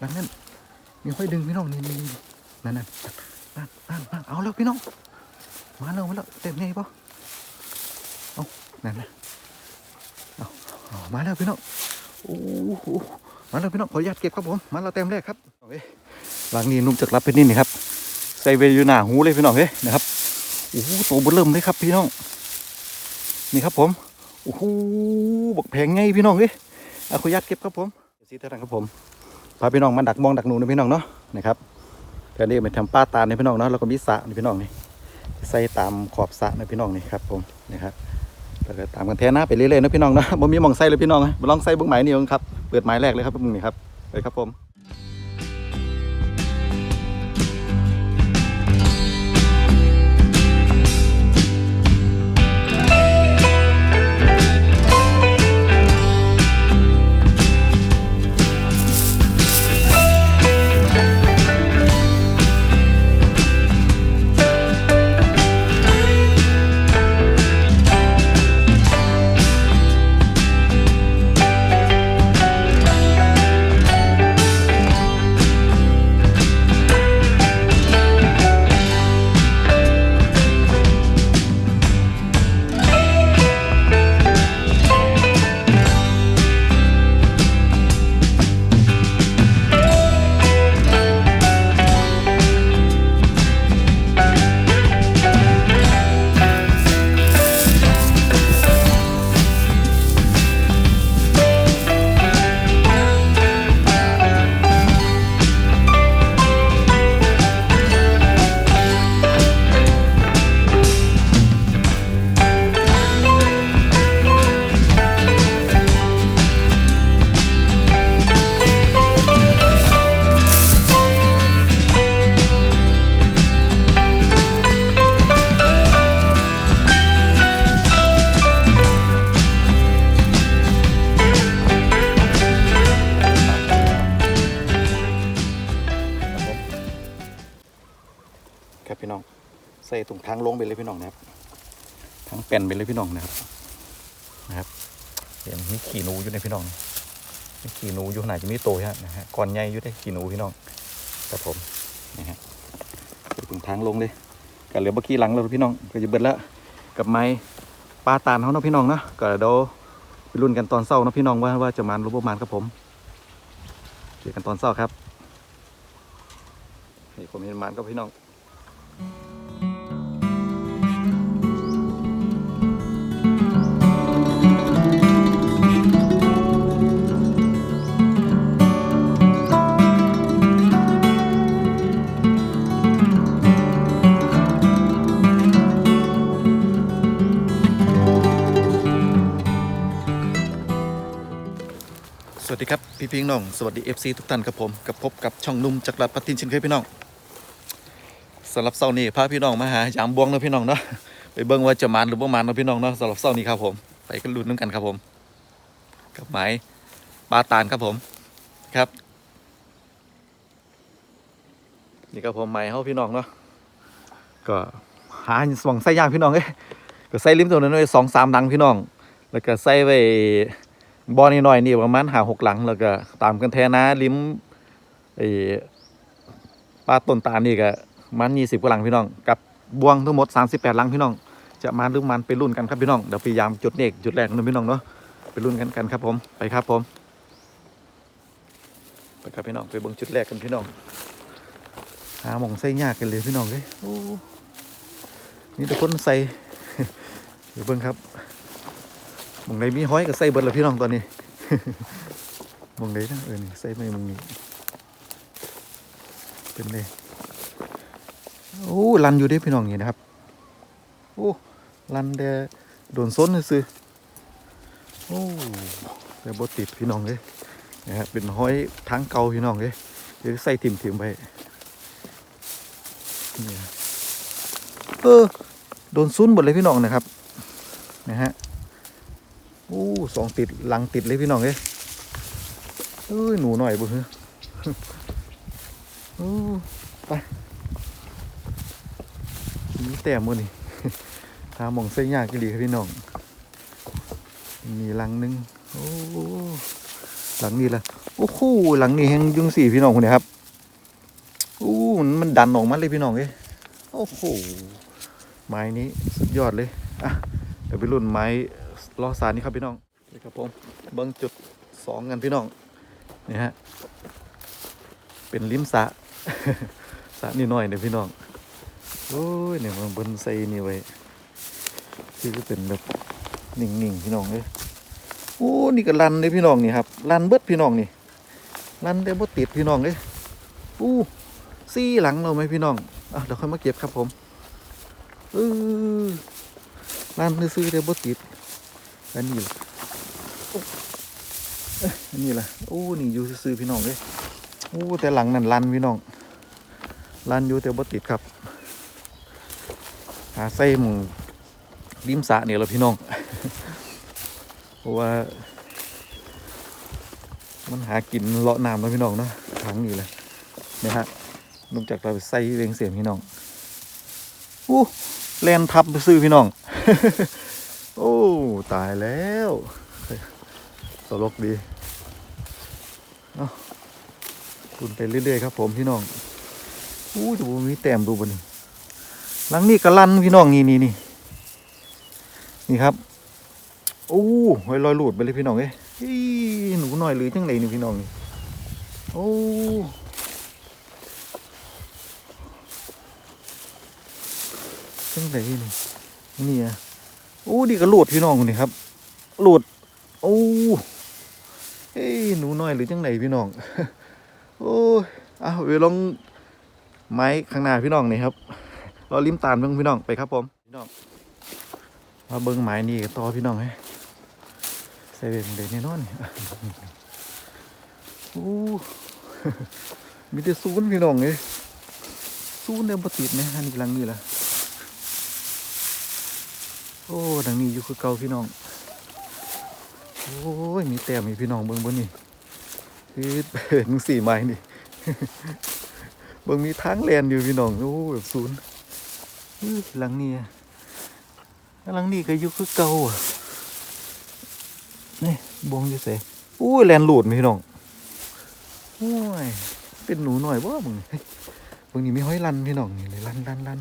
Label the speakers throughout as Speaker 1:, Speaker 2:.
Speaker 1: หลังนั้นมีห้อยดึงพี่น้องนี่นี่นั่นนั่นนั่นนั่นนั่นเอาแล้วพี่น้อง มาแล้วมาแล้วเต็มไงปะเอานั่นนะเอามาแล้วพี่น้องโอ้โหมาแล้วพี่น้องขออนุญาตเก็บครับผมมาแล้วเต็มแรกครับเอาเว้ยหลังนี้นุ่มจากรับไปนี่นี่ครับใส่เวอยู่หน้าหูเลยพี่น้องเฮ้ยนะครับโอ้โหตเบอเริ่มเลยครับพี่น้อง นี่ครับผมโอ้โหบักแพงไงพี่น้องเฮ้ยอาขออนุญาตเก็บครับผมสีเท่านั้นครับผม พาพี่น้องมาดักมองดักหนูนะพี่น้องเนาะนะครับแต่นี่มาทำป้าตาในพี่น้องเนาะแล้วก็มีสระในพี่น้องนี่ใส่ตามขอบสระในพี่น้องนี่ครับผมนะครับแล้วก็ตามกันแท้นะไปเรื่อยๆนะพี่น้องเนาะบ่มีมองใส่เลยพี่น้องนะลองใส่เบื้องหมายนี่ครับเปิดหมายแรกเลยครับมึงนี่ครับไปครับผม แป่นไปเลยพี่น้องนะครับนะครับเห็นมีขี่หนูอยู่ในพี่น้องมีขี่หนูอยู่ขนาดจะมีโตฮะนะฮะก่อนใหญ่อยู่ได้ขี่หนูพี่น้องครับผมนะฮะใส่ตรงทางลงเลยก็เหลือบักกี้หลังแล้วพี่น้องก็จะเบิดแล้วกับไม้ปลาตาลเขาเนาะพี่น้องเนาะก็เดี๋ยวไปรุ่นกันตอนเศร้านะพี่น้องว่าว่าจะมานหรือบ่มานครับผมเจอกันตอนเศร้าครับนี่ผมเห็นมานกับพี่น้อง ดีครับ พี่พิงน้อง สวัสดี FC ทุกท่านครับผมกับพบกับช่องนุ่มจักรรัตินเช่นเคยพี่น้องสำหรับเสาร์นี้พาพี่น้องมาหายามบวงเนาะพี่น้องเนาะไปเบิ่งว่าจะมานหรือบ่มานเนาะพี่น้องเนาะสำหรับเสาร์นี้ครับผม ไปกันลุ้นน้ำกันครับผม กับไม้ปลาตาลครับผมครับ นี่ครับผมไม้เฮาพี่น้องเนาะก็หาสว่างใส่ยางพี่น้องเอ้ก็ใส่ริมตัวนั้นไว้สองสามดังพี่น้อง แล้วก็ใส่ไว้ บ่อนี่น้อยนี่ประมาณหาหกหลังแล้วก็ ตามกันแทนะริมไอ้ปลาต้นตาลนี่ก็มันยี่สิบกว่าหลังพี่น้อง กับบวงทั้งหมดสามสิบแปดหลังพี่น้อง จะมาหรือมันไปรุ่นกันครับพี่น้องเดี๋ยวพยายามจุดเนกจุดแรกนะพี่น้องเนาะไปรุ่นกันกันครับผมไปครับผมไปครับพี่น้องไปเบิ่งจุดแรกกันพี่น้องหาหมองใส่ยากกันเลยพี่น้องเลยนี่ทุกคนใส่เดี๋ยวเบิ่งครับ มองไหนมีห้อยก็ใส่เบิดแล้วพี่น้องตอนนี้มองไหนนะเออนี่ใส่ไม่มองนี้เป็นเลยโอ้ลันอยู่ด้พี่น้องนี่นะครับโอ้ลันแต่โดนซ้นซื้อโอ้แต่บ่ติดพี่น้องเลยนะครับเป็นห้อยทางเก่าพี่น้องเลยเดี๋ยวใส่ถิ่มถิ่มไปนี่เออโดนซุนหมดเลยพี่น้องนะครับนะฮะ โอ้สองติดหลังติดเลยพี่น้องเอ้ยเอ้ยหนูหน่อยบุ้เฮ้ยโอ้ไปมีแต้มมือนี่หามองเส้นยากกี่ดีครับพี่น้อง มีหลังหนึงโอ้หลังนี้ละโอ้โหหลังนี้แหงยุงสี่พี่น้องคนนี้ครับอู้มันมันดันออกมาเลยพี่น้องเอ้ยโอ้โหไม้นี้สุดยอดเลยอะเดี๋ยวไปรุ่นไม้ ล้อสารนี่ครับพี่น้องนี่ครับผมเบิ้งจุดสองกันพี่น้องนี่ฮะเป็นริมสะสะนี่น้อยเนี่ยพี่น้องโอ้ยเนี่ยมันเบิ้นใส่นี่ไว้คือจะเป็นแบบนิ่งๆพี่น้องเอ้ยโอ้นี่ก็ลันเลยพี่น้องนี่ครับลันเบิดพี่น้องนี่ลันได้บ่ติดพี่น้องเลยอู้ซี่หลังเราไหมพี่น้องอะเดี๋ยวค่อยมาเก็บครับผมเออลันซื้อได้บ่ติด อันนี้ล่ะโอ้เอ้ยอันนี้ล่ะโอ้นี่อยู่ซื้อๆพี่น้องเลยโอ้แต่หลังนั่นลันพี่น้องลันอยู่แต่บ่ติดครับหาใส่หมูริมสระเนี่ยแหละพี่น้องเพราะว่า มันหากินเลาะน้ำแล้วพี่น้องเนาะทางนี้เลยนะฮะนอกจากเราไปใส่เรียงเสียงพี่น้องอู้แลนทับไปซื้อพี่น้องโอ้ ตายแล้วตลกดีเอาตุนไปเรื่อยๆครับ ผมพี่น้องอู้ดูมีแต้มดูบนี้หลังนี้กระลันพี่น้องนี่นี่นี่นี่ครับโอ้หอยลอยหลุดไปเลยพี่น้องเอ้ยหนูหน่อยหรือจังไรนี่พี่น้องนี่โอ้จังไรนี่นี่อะ อ้ดีก็หลุดพี่น้องคนนี้ครับหลุดโอ้เอ้ยหนูน้อยหรือจังไรพี่น้องโอ้ยเอาไปลองไม้ข้างหน้าพี่น้องนี่ครับรอลิ้มตามเบิ่งพี่น้องไปครับผมพี่น้องมาเบิ่งไม้นี่ต่อพี่น้องเฮ้ใส่เบ็ดเด็กแน่นอนโอ้มีแต่ซูนพี่น้องเลยซูนเนี่ยบ่ติดนะอันนี้กำลังนี่แหละ โอ้ดังนี้อยู่คือเก่าพี่น้อง โอ้ย มีแต้มมีพี่น้องเบิ่งบนนี่คือเป็นสี่ไม้นี่เบิ่งมีทางแลนอยู่พี่น้อง โอ้แบบศูนย์หลังนี้หลังนี้ก็อยู่คือเก่าอะนี่บงอยู่เสอู้ยแลนหลุดพี่น้องโอ้ย เป็นหนูหน่อยบ่มึงเฮ้ยบางนี้มีห้อยลันพี่น้องนี่เลยลันลันลัน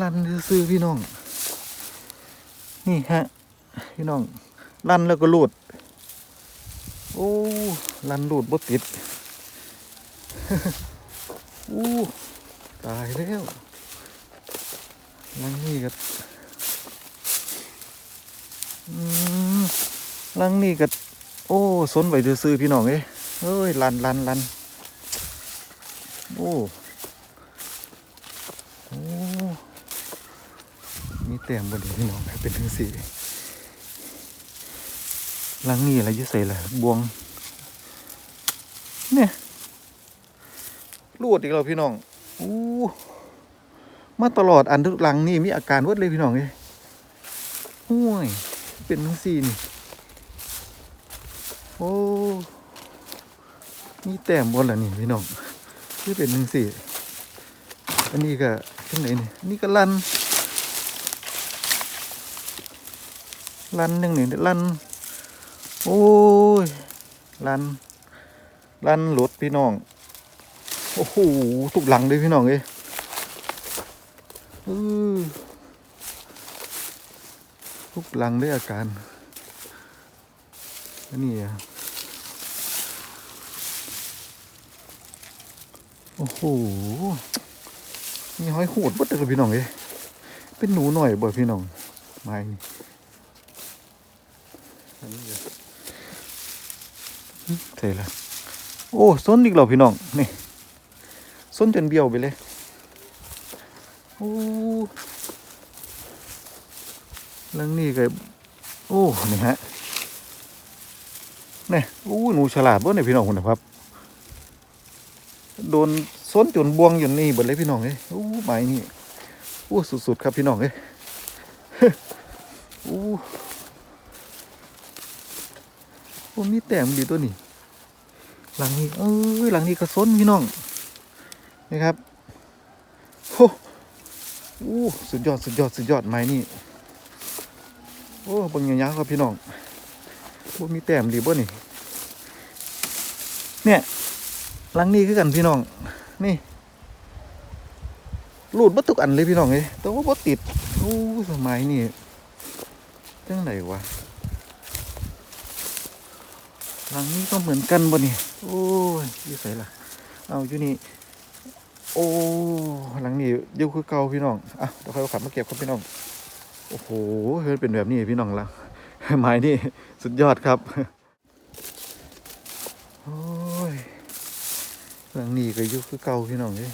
Speaker 1: ลันซื้อพี่น้อง นี่ฮะพี่น้องลันแล้วก็หลุดโอ้ลันหลุดบ่ติดอู้ตายแล้วลังนี่ก็ลังนี่ก็โอ้สนไว้ซื้อพี่น้องเอ้ยเอ้ยลันลันลันโอ้โอ้ มีแต้มบนนี้พี่น้องเป็นทั้งสี่ลังนี่อะไรยุ่ใส่ละบวง เนี่ยรูดอีกแล้วพี่น้องอู้มาตลอดอันทุกลังนี่มีอาการวดเลยพี่น้องเอ้ยห่วยเป็นทั้งสี่นี่โอ้มีแต้มบนละนี่พี่น้องที่เป็นหนึ่งสี่อันนี้ก็ที่ไหนนี่นี่ก็ลัน ลันหนึ่งหนี่ลันโอ้ยลันลันหลุดพี่น้องโอ้โหทุกหลังเลยพี่น้องเอ้ยทุกหลังด้อาการนนี้อะโอ้โห มีห้อยโหดวัดเด้อพี่น้องเอ้ยเป็นหนูหน่อยบ่พี่น้องไม้ นี่เหรอหึใส่ละโอ้ส้นอีกแล้วพี่น้อง นี่ส้นจนเบี้ยวไปเลย โอ้ลังนี่ก็โอ้ นี่ฮะนี่ยอู้หนูฉลาดบ่เนี่ยพี่น้องคุณนะครับ โดนซ้นจนบวงอยู่นี่เบิดเลยพี่น้องเอ้ยอู้ไม้นี่อู้สุดๆครับพี่น้องเอ้ย อู้โอ้มีแต้มดีตัวนี้ หลังนี้เอ้ยหลังนี้ก็ซ้นพี่น้องนะครับโอ้อู้สุดยอดสุดยอดสุดยอดไม้นี่โอ้เบิ่งยาวๆครับพี่น้องบ่มีแต้มดีบ่นี่ เนี่ยหลังนี้คือกันพี่น้อง นี่รูดบัตุกอันเลยพี่น้องเลยแต่ว่าบ่ติดโอ้สมัยนี่จังไหนวะ หลังนี้ก็เหมือนกันบ่เนี่ยโอ้ยอยู่ไสล่ะเอาอยู่นี่โอ้หลังนี้อยู่คือเก่าพี่น้องอะเดี๋ยวค่อยเอาขับมาเก็บครับพี่น้องโอ้โหเฮ้ยเป็นแบบนี้พี่น้องละไม้นี่สุดยอดครับโอ้ยหลังนี้ก็ยู่คือเก่าพี่น้องเลย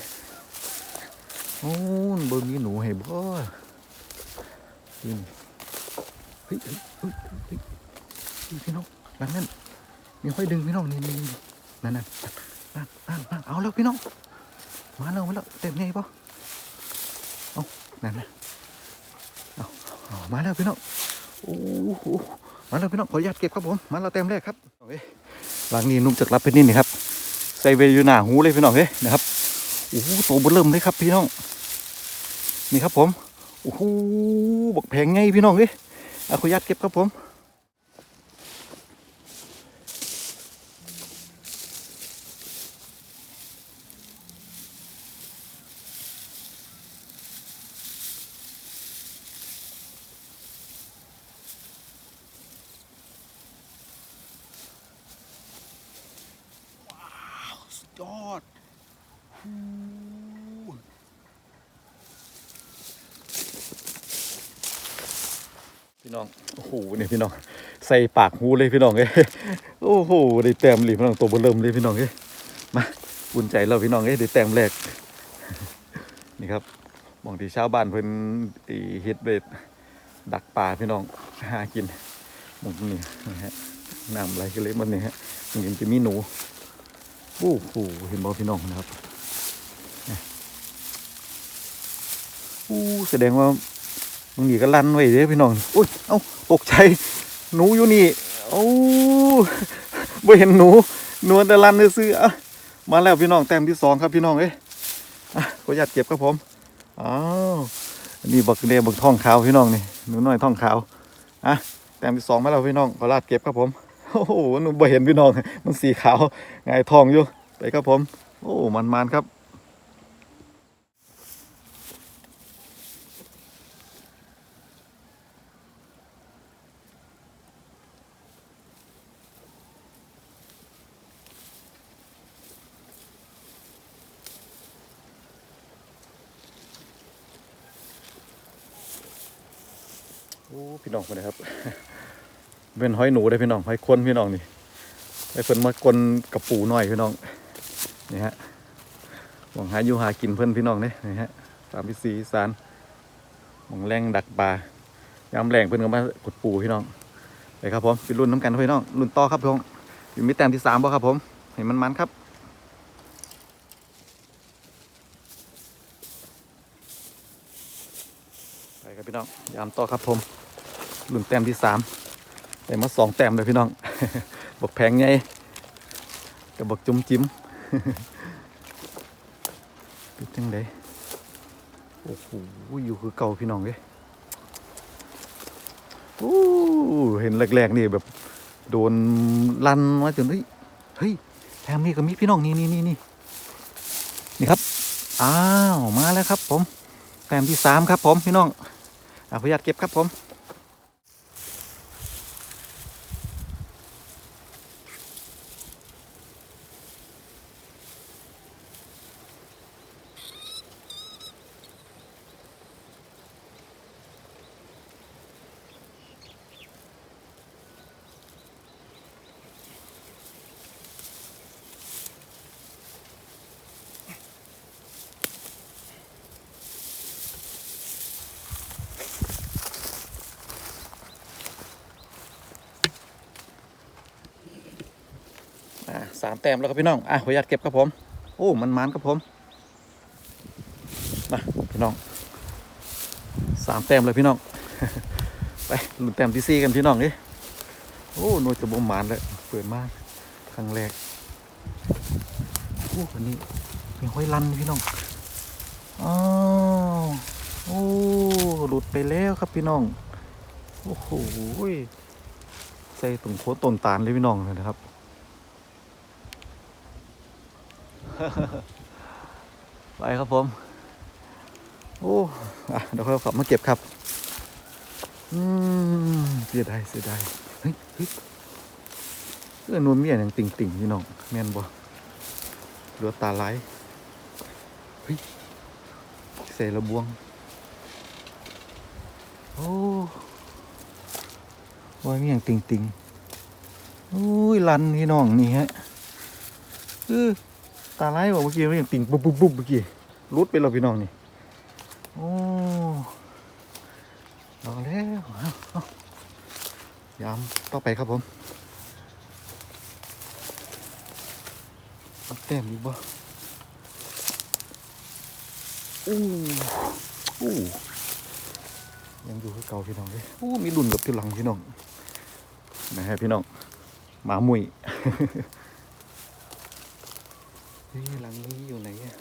Speaker 1: โอ้ยเบิ่งมีหนูให้บ่เฮ้ยเฮ้ยเฮ้ยเฮ้ยเฮ้ยพี่น้องหลังนั้น มีค่อยดึงพี่น้องนี่นี่นั่นนั่นนั่นนั่นนั่นเอาแล้วพี่น้อง มาแล้วมาแล้วเต็มไงปะเอานั่นนะเอาเอามาแล้วพี่น้องโอ้โหมาแล้วพี่น้องขออนุญาตเก็บครับผมมาแล้วเต็มแรกครับเอาเว้ยหลังนี้นุ่มจากรับเพชรนี่นี่ครับใส่เวอยู่หน้าหูเลยพี่น้องเฮ้ยนะครับโอ้โหโตเบอเริ่มเลยครับพี่น้อง นี่ครับผมโอ้โหบักแพงไงพี่น้องเฮ้ยอาขออนุญาตเก็บครับผม พี่น้องโอ้โหเนี่ยพี่น้อง ใส่ปากหูเลยพี่น้องเอ้โอ้โหได้แต้มหลีพี่น้องตัวเบอเริ่มเลยพี่น้องเอ้มาบุญใจเราพี่น้องเอ้ได้แต้มแรกนี่ครับมองที่ชาวบ้านเพิ่นเฮ็ดเบ็ดดักปลาพี่น้องหากินหมองนี่นะฮะน้ำไหลกันเลยมันนี่ฮะมันจะมีหนูโอ้โหเห็นบอพี่น้องนะครับเนี่ยโอ้แสดงว่า บางทีก็ลั่นไว้เด้พี่น้องอุ้ยเอ้าตกใจหนูอยู่นี่โอ้ไม่เห็นหนูหนูแต่ลั่นซื้อๆอะมาแล้วพี่น้องแต้มที่สองครับพี่น้องเอ้ยขออนุญาตเก็บครับผมอ้าวอันนี้บักเดบักท่องขาวพี่น้องนี่หนูน้อยท่องขาวอะแต้มที่สองมาแล้วพี่น้องขอลาดเก็บครับผมโอ้โหหนูบ่เห็นพี่น้องมันสีขาวไงทองอยู่ไปครับผม โอ้มันมันครับ โองคนนะครับ เป็นห้อยหนูได้พี่น้องห้อยคนพี่น้องนี่ไอ้เพิ่นมากลกระปูหน่อยพี่น้องนี่ฮะหวังหาอยู่หากินเพิ่นพี่น้องเนี่ยนี่ฮะตามพิธีอีสานหวังแรงดักปลายามแรงเพิ่นก็มากดปูพี่น้องไปครับผมไปรุ่นน้ำกันพี่น้องรุ่นต่อครับพี่น้องอยู่มีแต้มที่สามบ่ครับผมเห็นมันมันครับไปครับพี่น้องยามต่อครับผม รุ่นแต้มที่สามแต่มาสองแต้มเลยพี่น้องบกแพงไงกับบกจุ้มจิ้มเป็นจังไดโอ้โหอยู่คือเก่าพี่น้องเว้ยโอ้เห็นแรกๆนี่แบบ โดนลันมาจนเฮ้ยเฮ้ยแถมนี่ก็มีพี่น้องนี่นี่นี่นี่นี่ครับอ้าวมาแล้วครับ ผมแต้มที่สามครับ ผมพี่น้องอาพยาตเก็บครับผม สามแต้มแล้วครับพี่น้อง อะขออนุญาตเก็บครับผม โอ้ มันมันครับผม มาพี่น้องสามแต้มเลยพี่น้อง ไปลุ้นแต้มที่สี่กันพี่น้องดิโอ้หน่วยจะบ่มานเลยเปิดมากครั้งแรก โอ้อันนี้มีห้อยลันพี่น้องอ๋อโอ้หลุดไปแล้วครับพี่น้อง โอ้โหใส่ตรงโคตรต้นตาลเลยพี่น้องเลยนะครับ ไปครับผม โอ้อะเดี๋ยวเราขับมาเก็บครับ อืมเสียดายเสียดายเฮ้ยเฮ้ยเออนวลเมียอย่างติ่งติ่งพี่น้องแม่นบ่เหลือตาไหลเฮ้ยใส่ระบวง โอ้วายมีอย่างติ่งติ่งๆโอ้ยลันพี่น้องนี่ฮะเออ ตาไลายบอกเมื่อกี้มีอย่างติ่งปุ๊บปุ๊บปุ๊บเมื่อกี้รุดไปแล้วพี่น้องนี่โอ้เอาแล้วยามต่อไปครับผมเอาแต้มอีกบ่อู้อู้ยังอยู่คือเก่าพี่น้องเลยอู้มีรุ่นกับที่หลังพี่น้องนะฮะพี่น้องหมามุย เฮ้ยหลังนี้อยู่ไหนอะ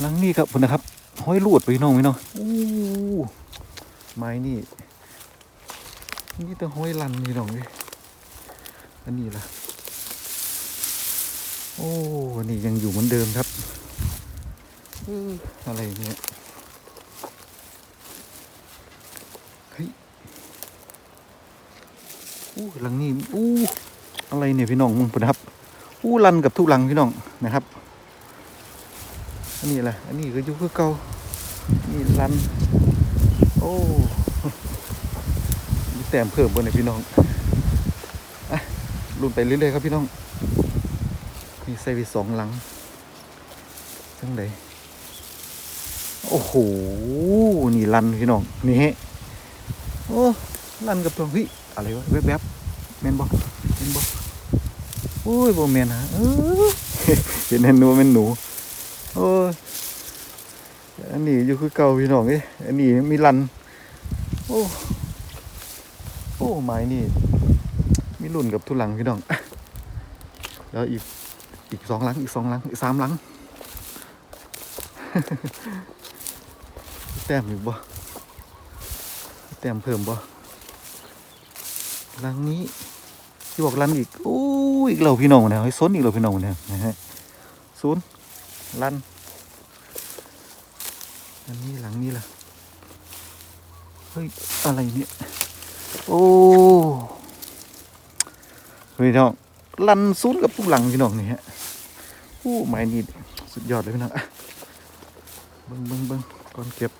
Speaker 1: หลังนี้ครับพุ่นะครับห้อยลวดไปน้องพี่น้องอู้ไม้นี่ นี่ต้องห้อยลันพี่น้องเลยอันนี้ล่ะ โอ้นนี้ยังอยู่เหมือนเดิมครับอะไรเนี่ยเฮ้ยอู้หลังนี้อู้อะไรเนี่ยพี่น้องมึงพุ่นนะครับ อู้ลันกับทุลังพี่น้องนะครับ อันนี้แหละอันนี้ก็อยู่คือเก่านี่รัน โอ้มีแต้มเพิ่มบนเลยพี่น้องอะรุ่นไปเรื่อยๆครับพี่น้องมีใส่ไปสองหลังจังไดโอ้โห นี่รันพี่น้อง นี่ฮะโอ้รันกับตัวเฮ้ยอะไรวะแวบๆแมนบอกแมนบอก อ้ยโบแมนฮะเออเห็นแน่นหนูเป็นหนูโอ้อันนี้อยู่คือเก่าพี่น้องเอ้อันนี้มีลัน โอ้โอ้ไม้นี่มีรุ่นกับทุลังพี่น้องแล้วอีกอีกสองลังอีกสองลังอีกสามลังแต้มอีกบ่แต้มเพิ่มบ่ลังนี้ ที่บอกลันอีกโอ้อีกเราพี่น้องเนี่ยให้ซนอีกเราพี่น้องเนี่ยนะฮะศูนย์ลันอันนี้หลังนี้ล่ะเฮ้ยอะไรเนี่ยโอ้เฮ้ยน้องลันซูนกับผู้หลังพี่น้องนี่ฮะโอ้ไม้นี่สุดยอดเลยพี่น้องอะเบิ้งเบิ้งเบิ้งก่อนเก็บ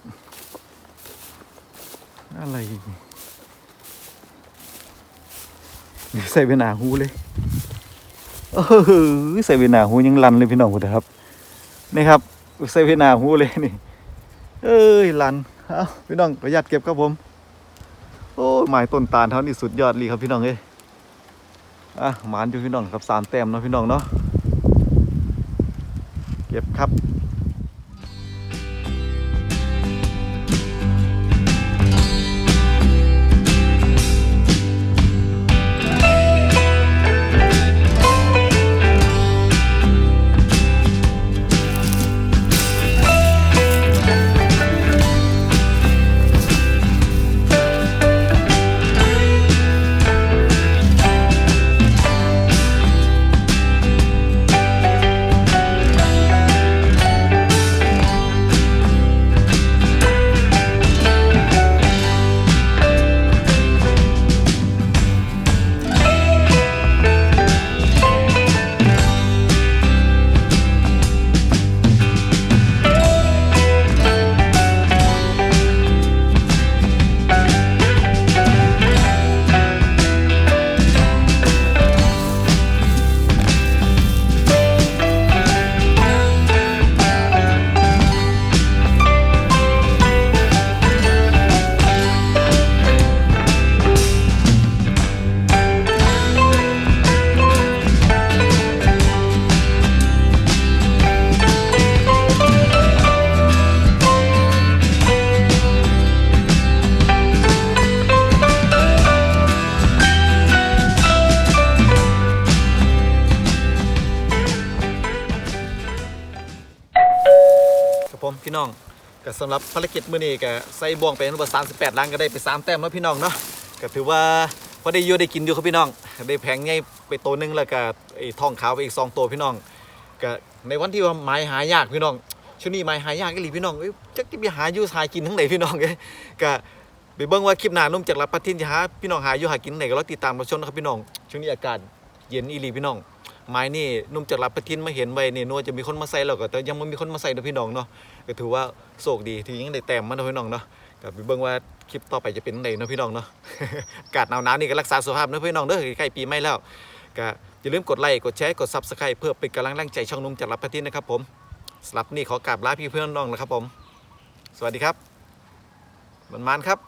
Speaker 1: อะไรอีกนี่นี่ ใส่เป็นหนาหูเลยเออใส่เป็นหนาหูยังลันเลยพี่น้องคุณครับนี่ครับใส่เวนาหูเลยนี่ เอ้ยลันเอาพี่น้องประหยัดเก็บครับผม โอ้ยหมายต้นตาลเท่านี้สุดยอดเลยครับพี่น้องเอ้ยอะหมานอยู่พี่น้องครับสามแต้มเนาะพี่น้องเนาะเก็บครับ ก็สำหรับภารกิจมื้อนี้ก็ใส่บ่วงไปทั้งหมด38ลังก็ได้ไป3แต้มแล้วพี่น้องเนาะก็ถือว่า
Speaker 2: พอได้อยู่ได้กินอยู่ครับพี่น้อง ได้แผงใหญ่ไปตัวหนึงแล้วก็ไอ้ทองขาวไปอีกสองตัวพี่น้องก็ในวันที่ว่าไม้หายากพี่น้องช่วงนี้ไม้หายากอีหลีพี่น้องเอ้ยจักจะไปหาอยู่หากินทั้งไหนพี่น้องเอ้ยก็ไปเบิ่งว่าคลิปหน้านุ่มจากรับประทินจะหาพี่น้องหาอยู่หากินไหนก็รอติดตามรับชมนะครับพี่น้องช่วงนี้อากาศเย็นอีหลีพี่น้อง ไม้นี่นุ่มจากรับประทินมาเห็นไว้นี่นัวจะมีคนมาใส่แล้วก็แต่ยังไม่มีคนมาใส่นะพี่น้องเนาะก็ถือว่าโชคดีที่ยังได้แต้มมันนะพี่น้องเนาะก็ไปเบิ่งว่าคลิปต่อไปจะเป็นจั่งเนาะพี่น้องเนาะอากาศหนาวๆนี่ก็รักษาสุขภาพนะพี่น้องเด้อใกล้ปีใหม่แล้วก็อย่าลืมกดไลค์กดแชร์กด Subscribe เพื่อเป็นกำลังแรงใจช่องนุ่มจากรับประทินนะครับผมสำหรับนี่ขอกราบลาพี่เพื่อนน้องนะครับผม สวัสดีครับมันมานครับ